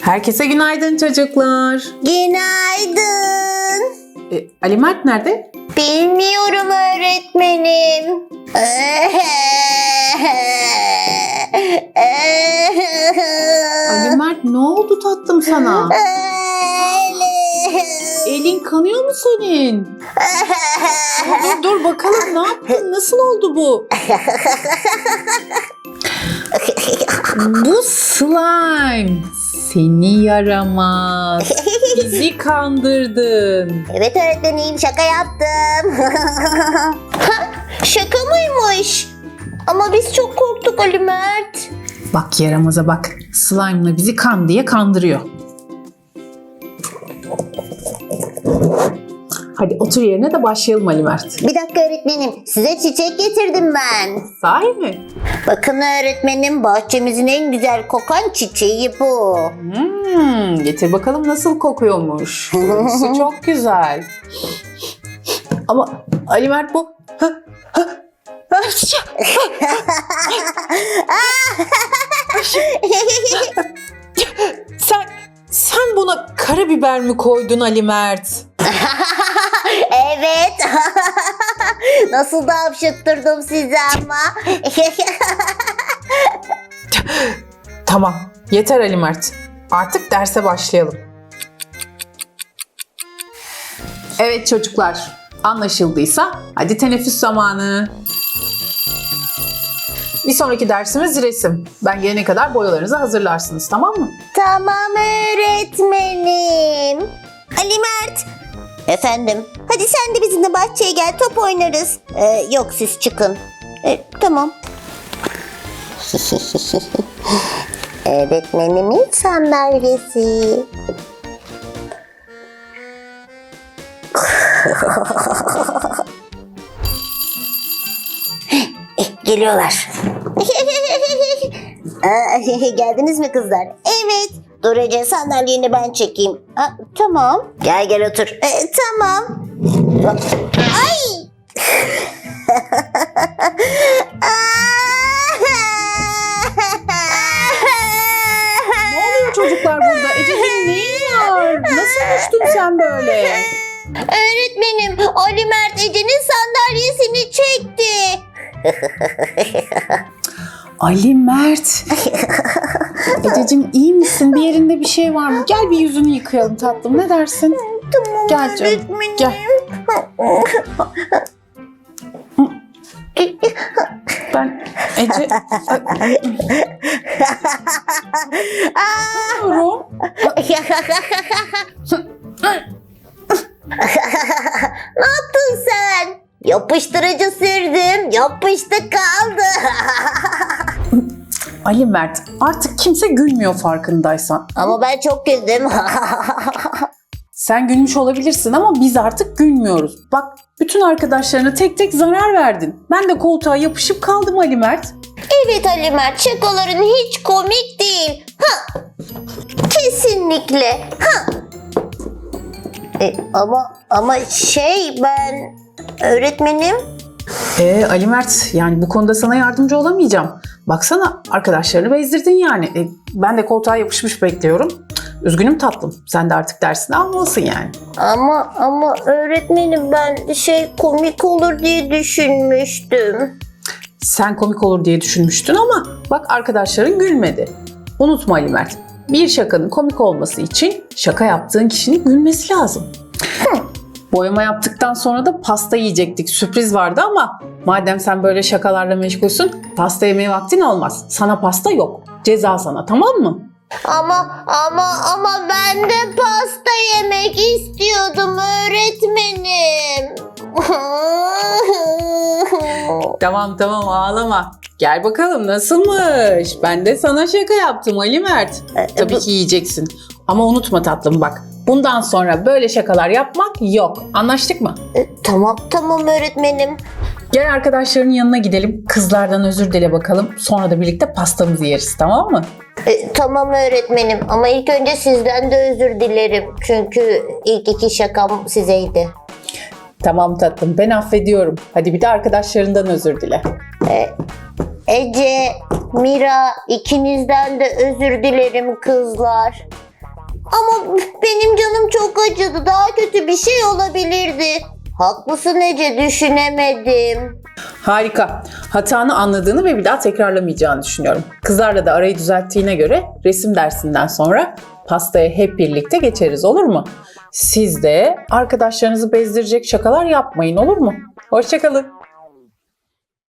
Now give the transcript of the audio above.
Herkese günaydın çocuklar. Günaydın. E, Ali Mert nerede? Bilmiyorum öğretmenim. Ali Mert ne oldu tatlım sana? Elin kanıyor mu senin? Dur dur bakalım ne yaptın? Nasıl oldu bu? bu slime. Seni yaramaz. Bizi kandırdın. evet öğretmenim şaka yaptım. şaka mıymış? Ama biz çok korktuk Ali Mert. Bak yaramaza bak. Slime'la bizi kan diye kandırıyor. Hadi otur yerine de başlayalım Ali Mert. Bir dakika öğretmenim size çiçek getirdim ben. Sahi mi? Bakın öğretmenim bahçemizin en güzel kokan çiçeği bu. Hmm, getir bakalım nasıl kokuyormuş. Kokusu çok güzel. Ama Ali Mert bu... sen sen buna karabiber mi koydun Ali Mert? evet. Nasıl da hapşırttırdım sizi ama. Tamam, yeter Ali Mert. Artık derse başlayalım. Evet çocuklar, anlaşıldıysa hadi teneffüs zamanı. Bir sonraki dersimiz resim. Ben gelene kadar boyalarınızı hazırlarsınız tamam mı? tamam öğretmenim. Ali Mert. Efendim. Hadi sen de bizimle bahçeye gel top oynarız. Ee, yok siz çıkın. Ee, tamam. Öğretmenimin sandalyesi. Eh, Geliyorlar. Aa, Geldiniz mi kızlar? Evet. Dur Ece sandalyeni ben çekeyim. Aa, tamam. Gel gel otur. Ee, tamam. Ay! Ne oluyor çocuklar burada? Ececiğim neyin var? Nasıl düştün sen böyle? Öğretmenim Ali Mert Ece'nin sandalyesini çekti. Ali Mert. Ececiğim iyi misin? Bir yerinde bir şey var mı? Gel bir yüzünü yıkayalım tatlım. Ne dersin? Tamam Gel canım, öğretmenim. gel. Ben Ece... Diyorum. ne yaptın sen? Yapıştırıcı sürdüm. Yapıştı kaldı. Ali Mert artık kimse gülmüyor farkındaysan. Ama ben çok güldüm. Sen gülmüş olabilirsin ama biz artık gülmüyoruz. Bak bütün arkadaşlarına tek tek zarar verdin. Ben de koltuğa yapışıp kaldım Ali Mert. evet Ali Mert şakaların hiç komik değil. Ha. Kesinlikle. Ha. E, ama ama şey ben öğretmenim Ee Ali Mert yani bu konuda sana yardımcı olamayacağım. Baksana arkadaşlarını bezdirdin yani. E, ben de koltuğa yapışmış bekliyorum. Üzgünüm tatlım. Sen de artık dersini almalısın yani. ama ama öğretmenim ben şey komik olur diye düşünmüştüm. Sen komik olur diye düşünmüştün ama bak arkadaşların gülmedi. Unutma Ali Mert. Bir şakanın komik olması için şaka yaptığın kişinin gülmesi lazım. Boyama yaptıktan sonra da pasta yiyecektik. Sürpriz vardı ama madem sen böyle şakalarla meşgulsün pasta yemeye vaktin olmaz. Sana pasta yok. Ceza sana tamam mı? Ama ama ama ben de pasta yemek istiyordum öğretmenim. Tamam tamam ağlama. Gel bakalım nasılmış? Ben de sana şaka yaptım Ali Mert. Tabii ki yiyeceksin. Ama unutma tatlım bak. Bundan sonra böyle şakalar yapmak yok. Anlaştık mı? E, tamam tamam öğretmenim. Gel arkadaşların yanına gidelim. Kızlardan özür dile bakalım. Sonra da birlikte pastamızı yeriz tamam mı? E, tamam öğretmenim ama ilk önce sizden de özür dilerim. Çünkü ilk iki şakam sizeydi. Tamam tatlım ben affediyorum. Hadi bir de arkadaşlarından özür dile. E, Ece, Mira ikinizden de özür dilerim kızlar. Ama benim canım çok acıdı. Daha kötü bir şey olabilirdi. Haklısın Ece düşünemedim. Harika. Hatanı anladığını ve bir daha tekrarlamayacağını düşünüyorum. Kızlarla da arayı düzelttiğine göre resim dersinden sonra pastaya hep birlikte geçeriz olur mu? Siz de arkadaşlarınızı bezdirecek şakalar yapmayın olur mu? Hoşçakalın.